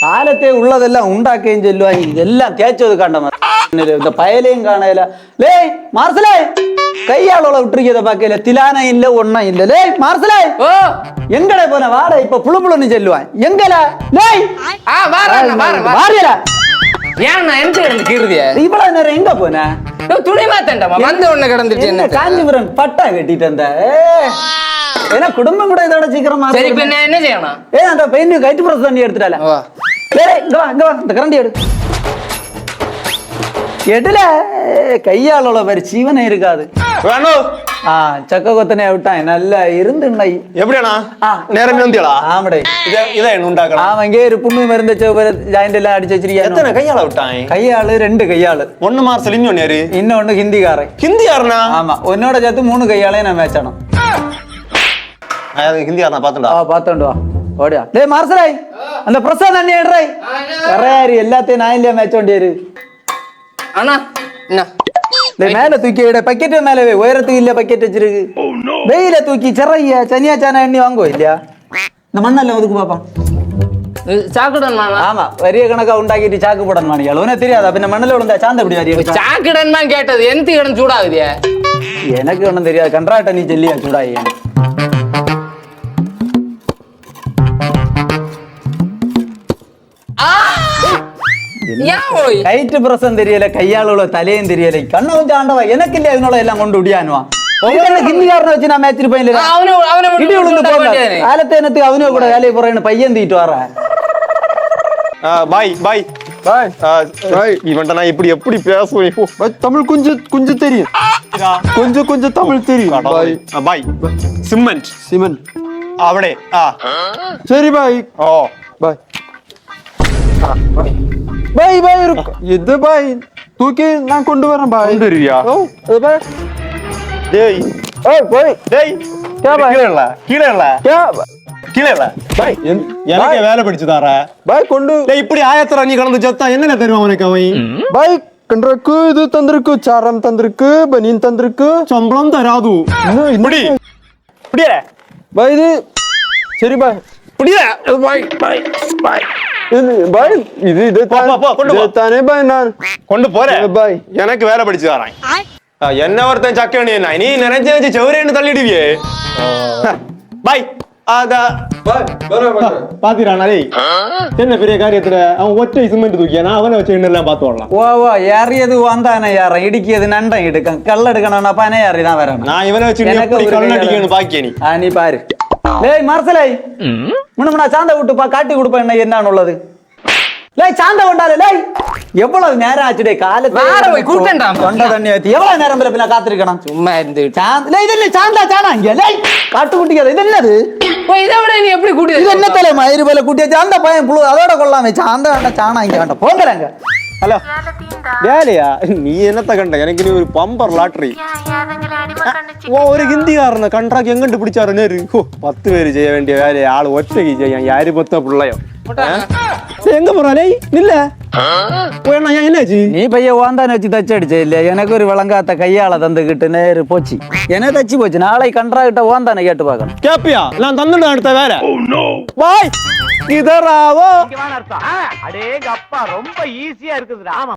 കാലത്തെ ഉള്ളതെല്ലാം ഉണ്ടാക്കുകയും ചെല്ലുവാ ഇതെല്ലാം തേച്ചത് കണ്ട இந்த பயலையும் காணல லே மார்சலே கையாளோட விட்டுருக்கிறத பார்க்கல திலான இல்ல ஒன்னும் இல்ல லே மார்சலே ஓ எங்கட போன வாட இப்ப புழு புழுன்னு செல்லுவான் எங்கல லேய் ஆ வாரேன் வாரேன் வாரேன் வாரியல ஏன் நான் எனக்கு கிடந்து கீறுதிய இவ்வளவு நேரம் எங்க போன துணி மாத்தேன்டாமா வந்த உடனே கிடந்துச்சு என்ன என்ன காஞ்சிபுரம் பட்டா கட்டிட்டு வந்த ஏன்னா குடும்பம் கூட இதோட சீக்கிரமா சரி இப்ப நான் என்ன செய்யணும் ஏ அந்த பெயிண்ட் கைட்டு பிரஸ் தண்ணி எடுத்துட்டால ஓ டேய், இங்க வா இங்க வா இந்த கரண்டி எடு. எடுல கையாளோட மாதிரி சீவனை இருக்காது. வேணும் ஆ சக்க கொத்தனை விட்டான் நல்லா இருந்துண்டை எப்படியாண்ணா. நேரம் வந்தியலா ஆமடே. இதை இதை என்ன உண்டாக்கலாம்? அவன் இங்கே ஒரு புண்ணு மருந்து ஜாயிண்ட் எல்லாம் அடிச்சு எத்தனை வச்சிருக்கான் கையால விட்டான்? கையாளு ரெண்டு கையாளு. ஒண்ணு மார்சல் இன்னொன்னு யாரு? இன்னொன்னு ஹிந்திக்காரன். ஹிந்தி யாருண்ணா ஆமா உன்னோட சேர்த்து மூணு கையாளையும் நான் மேய்ச்சணும் நான் ஹிந்தி யாருண்ணா பாத்துடா டேய் மார்சலாய் அந்த பிரசாத் அண்ணி எடுறாய் கரையாரி எல்லாத்தையும் நான் இல்லையா மேய்ச்சோண்டியாரு அண்ணா என்ன டேய் மேல தூக்கி விட. பக்கெட் மேல வை. உயரத்துக்கு இல்ல பக்கெட் வச்சிருக்கு? வெயில தூக்கி சிறைய சனியா சானா எண்ணி வாங்குவோ இல்லையா? இந்த மண்ணல்ல ஒதுக்கு பாப்பா. சாக்குடன் ஆமா வரிய கணக்கா உண்டாக்கிட்டு சாக்கு போடணும் உனக்கு தெரியாதா. பின்ன மண்ணில் விழுந்தா சாந்த எப்படி வரிய சாக்குடன் கேட்டது. எந்த கிடம் சூடாகுதிய எனக்கு ஒண்ணும் தெரியாது. கன்றாட்ட நீ சொல்லியா சூடாயி எனக்கு இல்லையா இதனோட எல்லாம் கொண்டு விடியானுவா ஹிந்திக்காரனை வச்சு நான் மேய்ச்சிருப்பேன் இல்லையா அவனை அவனை மட்டும் இடி விழுந்து விட்டா போங்க வேண்டியதானே? காலத்தை என்னத்துக்கு அவனே கூட வேலையை போறேன்னு பையன் தூக்கிட்டு வரேன் பாய் பாய் பாய் பாய் இவன்ட்ட நான் இப்படி எப்படி பேசுவேன் ஓ, பாய் தமிழ் கொஞ்சம் கொஞ்சம் தெரியும் இதா. கொஞ்சம் கொஞ்சம் தமிழ் தெரியும் கடவுளே. பாய் ஆ, பாய் சிமெண்ட் சிமன் അവിടെ ആ சரி பாய் ഓ பாய் இருக்கும் இது பாய் தூக்கி நான் கொண்டு வரேன் பாய் தெரியா இது பாய் டேய் ஏய் போய் டேய் கே பாய் கீழே இல்ல கீழே இல்ல கே கீழே இல்ல பாய் எனக்கு வேலை பிடிச்சு தாரா பாய் கொண்டு டேய் இப்படி ஆயத்தரா நீ கலந்து செத்தா என்னென்ன தெரியும் உனக்கு அவன் பாய் கண்டிருக்கு இது தந்திருக்கு சாரம் தந்திருக்கு பனியன் தந்திருக்கு சம்பளம் தராது இப்படி இப்படியே பாய் இது சரி பாய் இப்படியே பாய் பாய் பாய் பாய் இது இது போ, போ, போ, கொண்டு போ. தானே பாய் நான். கொண்டு போறேன் பாய். எனக்கு வேலை படிச்சு தரான். ஆ, என்ன ஒருத்தன் சக்கணி என்ன? நீ நினைச்ச வச்சு செவரேன்னு தள்ளிடுவியே. பாய் வரேன் வரேன் என்ன பெரிய காரியத்துல அவன் ஒற்றை சிமெண்ட் தூக்கியா அவனை வச்சு எல்லாம் பார்த்து வரலாம்? ஓ ஓ ஏறியது வந்தானே ஏறேன் இடிக்கியது நண்டம் எடுக்கும். கல் எடுக்கணும்னா பனை ஏறி தான் வரணும். நான் இவனை வச்சு கல் அடிக்கணும் பாக்கிய நீ பாரு. லேய் மரசலை. முன்ன சாந்த விட்டு பா காட்டி கொடுப்பேன் என்ன என்னன்னு உள்ளது லேய் சாந்த கொண்டாலே லேய் எவ்வளவு நேரம் ஆச்சுடே காலத்துல வார போய் கூட்டேன்டா. தொண்டை தண்ணி ஊத்தி எவ்வளவு நேரம் பிறப்பில காத்திருக்கணும்? சும்மா இருந்து. சாந்த லேய் இது இல்ல சாந்தா சாணா இங்க? லேய் காட்டு குட்டிக்காத இது என்னது? போய் இதை விட நீ எப்படி கூட்டி இது என்ன தலை மயிறு போல குட்டி வச்சு அந்த பையன் புழு அதோட கொள்ளாமே. சாந்த வேண்டாம் சாணா இங்க வேண்டாம் போங்கிறாங்க ഹലോ വേലയാ നീ എന്നത്തെ കണ്ട എനിക്ക് നീ ഒരു പമ്പർ ലാട്ടറി ഓ ഒരു ഹിന്ദിക്കാരന് കണ്ടാക്കി എങ്ങോട്ട് പിടിച്ചാറ് നേര് ഓ പത്ത് പേര് ചെയ്യാൻ വേണ്ടിയ വേലയെ ആള് ഒറ്റയ്ക്ക് ചെയ്യാൻ ആര് മൊത്ത പിള്ളയോ எங்க போறானே இல்ல போயண்ணா ഞാൻ என்ன ஆச்சு நீ பையன் ஓந்தான வச்சு தச்சு அடிச்ச இல்லையா எனக்கு ஒரு விளங்காத்த கையால தந்துகிட்டு நேரு போச்சு என்ன தச்சு போச்சு நாளை கன்றா கிட்ட ஓந்தான கேட்டு பார்க்கணும் கேப்பியா நான் தந்துட்டு அடுத்த வேலை பாய் இதராவோ? அடே அப்பா ரொம்ப ஈஸியா இருக்குதுடா. ஆமா.